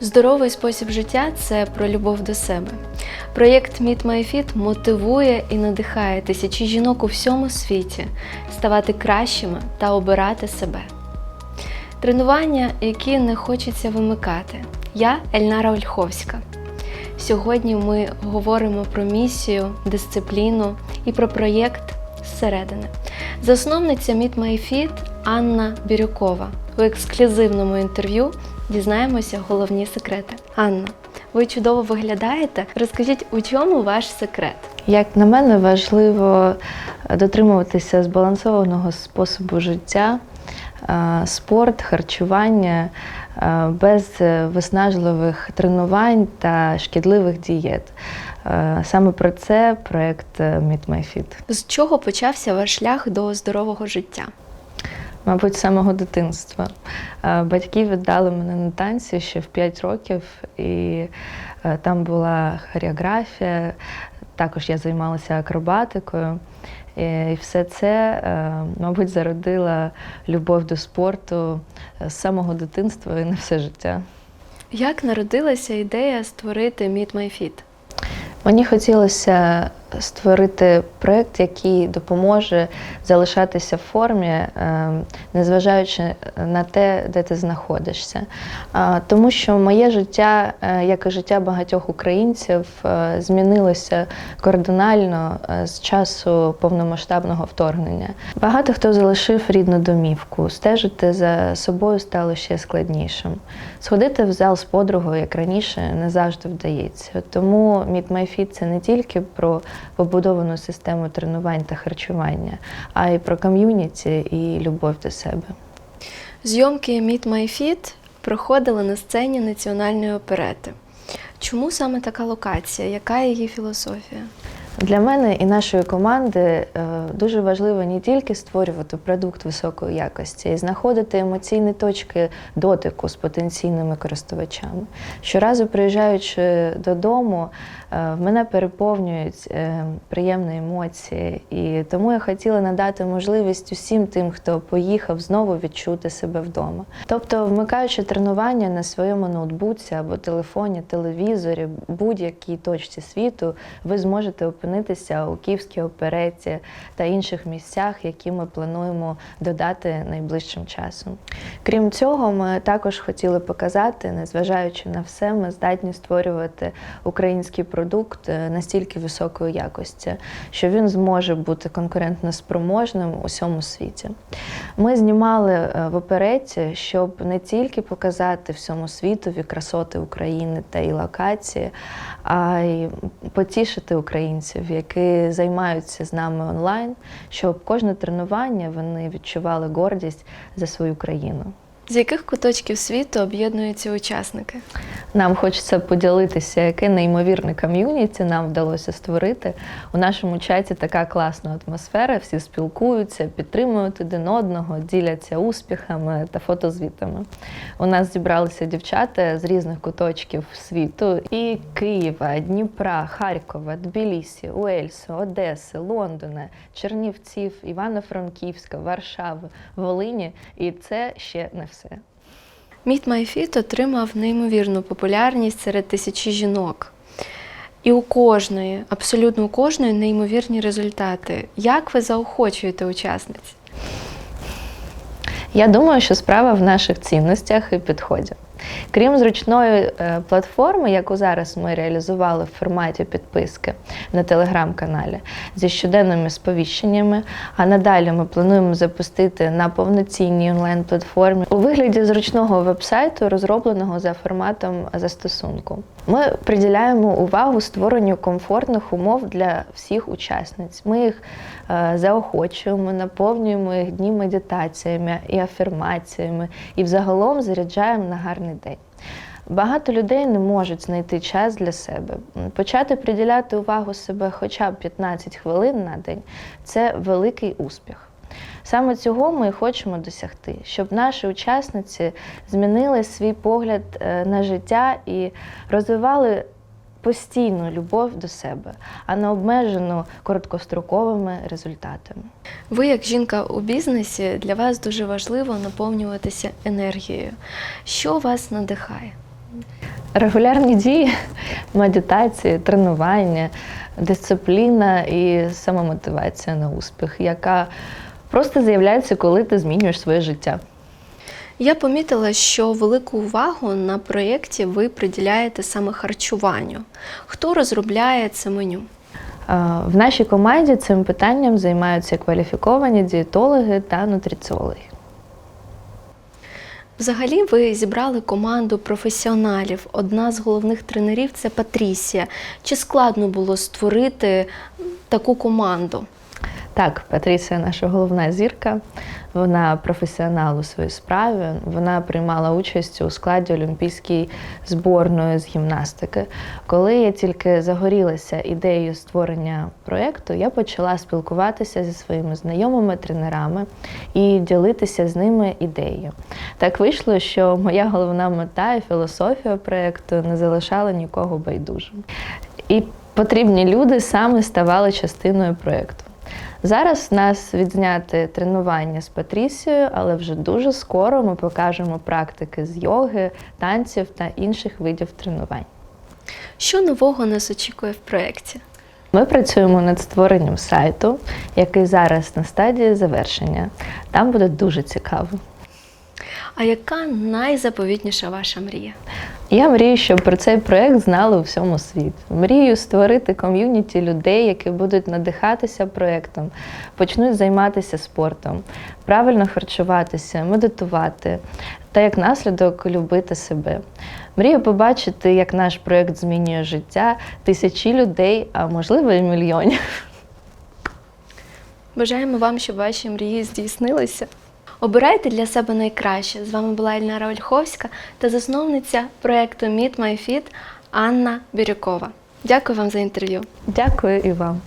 Здоровий спосіб життя це про любов до себе. Проєкт Meet My Fit мотивує і надихає тисячі жінок у всьому світі ставати кращими та обирати себе. Тренування, які не хочеться вимикати. Я Ельнара Ольховська. Сьогодні ми говоримо про місію, дисципліну і про проєкт зсередини. Засновниця Meet My Fit Анна Бірюкова. У ексклюзивному інтерв'ю дізнаємося головні секрети. Анна, ви чудово виглядаєте. Розкажіть, у чому ваш секрет? Як на мене, важливо дотримуватися збалансованого способу життя, е, спорт, харчування е, без виснажливих тренувань та шкідливих дієт. Е, Саме про це проект Meet My Fit. З чого почався ваш шлях до здорового життя? Мабуть, з самого дитинства. Е, Батьки віддали мене на танці ще в 5 років, і е, там була хореографія, також я займалася акробатикою. І все це, е, мабуть, зародила любов до спорту з самого дитинства і на все життя. Як народилася ідея створити Meet My Fit? Мені хотілося створити проєкт, який допоможе залишатися в формі, е, незважаючи на те, де ти знаходишся. Тому що моє життя, е, як і життя багатьох українців, е, змінилося кардинально е, з часу повномасштабного вторгнення. Багато хто залишив рідну домівку, стежити за собою стало ще складнішим. Сходити в зал з подругою, як раніше, не завжди вдається. Тому Meet My Fit – це не тільки про побудовану систему тренувань та харчування, а й про ком'юніті і любов до себе. Зйомки Meet My Fit проходили на сцені національної оперети. Чому саме така локація? Яка її філософія? Для мене і нашої команди е, дуже важливо не тільки створювати продукт високої якості, й знаходити емоційні точки дотику з потенційними користувачами. Щоразу приїжджаючи додому, е, в мене переповнюють е, приємні емоції, і тому я хотіла надати можливість усім тим, хто поїхав, знову відчути себе вдома. Тобто, вмикаючи тренування на своєму ноутбуці або телефоні, телевізорі, будь-якій точці світу, ви зможете опинитися у Київській опереті та інших місцях, які ми плануємо додати найближчим часом. Крім цього, ми також хотіли показати, незважаючи на все, ми здатні створювати український продукт е, настільки високої якості, що він зможе бути конкурентно спроможним у всьому світі. Ми знімали е, в опереті, щоб не тільки показати всьому світові красоти України та і локації, а й потішити українців, які займаються з нами онлайн, щоб кожне тренування вони відчували гордість за свою країну. З яких куточків світу об'єднуються учасники? Нам хочеться поділитися, яке неймовірне ком'юніті нам вдалося створити. У нашому чаті така класна атмосфера, всі спілкуються, підтримують один одного, діляться успіхами та фотозвітами. У нас зібралися дівчата з різних куточків світу: і Києва, Дніпра, Харкова, Тбілісі, Уельсу, Одеси, Лондона, Чернівців, Івано-Франківська, Варшави, Волині. І це ще не все. Meet Міт Майфіт отримав неймовірну популярність серед тисячі жінок. І у кожної, абсолютно у кожної, неймовірні результати. Як ви заохочуєте учасниць? Я думаю, що справа в наших цінностях і підході. Крім зручної е, платформи, яку зараз ми реалізували в форматі підписки на телеграм-каналі зі щоденними сповіщеннями, а надалі ми плануємо запустити на повноцінній онлайн-платформі у вигляді зручного вебсайту, розробленого за форматом застосунку. Ми приділяємо увагу створенню комфортних умов для всіх учасниць. Ми їх е, заохочуємо, наповнюємо їх дні медитаціями і афірмаціями, і взагалом заряджаємо на гарний день. Багато людей не можуть знайти час для себе. Почати приділяти увагу себе хоча б 15 хвилин на день це великий успіх. Саме цього ми і хочемо досягти, щоб наші учасниці змінили свій погляд е, на життя і розвивали постійну любов до себе, а не обмежену короткостроковими результатами. Ви, як жінка у бізнесі, для вас дуже важливо наповнюватися енергією. Що вас надихає? Регулярні дії, медитації, тренування, дисципліна і самомотивація на успіх, яка просто з'являється, коли ти змінюєш своє життя. Я помітила, що велику увагу на проєкті ви приділяєте саме харчуванню. Хто розробляє це меню? В нашій команді цим питанням займаються кваліфіковані дієтологи та нутриціологи. Взагалі, ви зібрали команду професіоналів. Одна з головних тренерів це Патрісія. Чи складно було створити таку команду? Так, Патрісія наша головна зірка. Вона професіонал у своїй справі. Вона приймала участь у складі олімпійської зборної з гімнастики. Коли я тільки загорілася ідеєю створення проєкту, я почала спілкуватися зі своїми знайомими тренерами і ділитися з ними ідеєю. Так вийшло, що моя головна мета і філософія проєкту не залишала нікого байдужим. І потрібні люди саме ставали частиною проєкту. Зараз в нас відзняти тренування з Патрісією, але вже дуже скоро ми покажемо практики з йоги, танців та інших видів тренувань. Що нового нас очікує в проєкті? Ми працюємо над створенням сайту, який зараз на стадії завершення. Там буде дуже цікаво. А яка найзаповітніша ваша мрія? Я мрію, щоб про цей проект знали у всьому світі. Мрію створити ком'юніті людей, які будуть надихатися проектом, почнуть займатися спортом, правильно харчуватися, медитувати та як наслідок любити себе. Мрію побачити, як наш проект змінює життя тисячі людей, а можливо і мільйонів. Бажаємо вам, щоб ваші мрії здійснилися. Обирайте для себе найкраще. З вами була Ільнара Ольховська та засновниця проєкту Meet My Fit Анна Бірюкова. Дякую вам за інтерв'ю. Дякую і вам.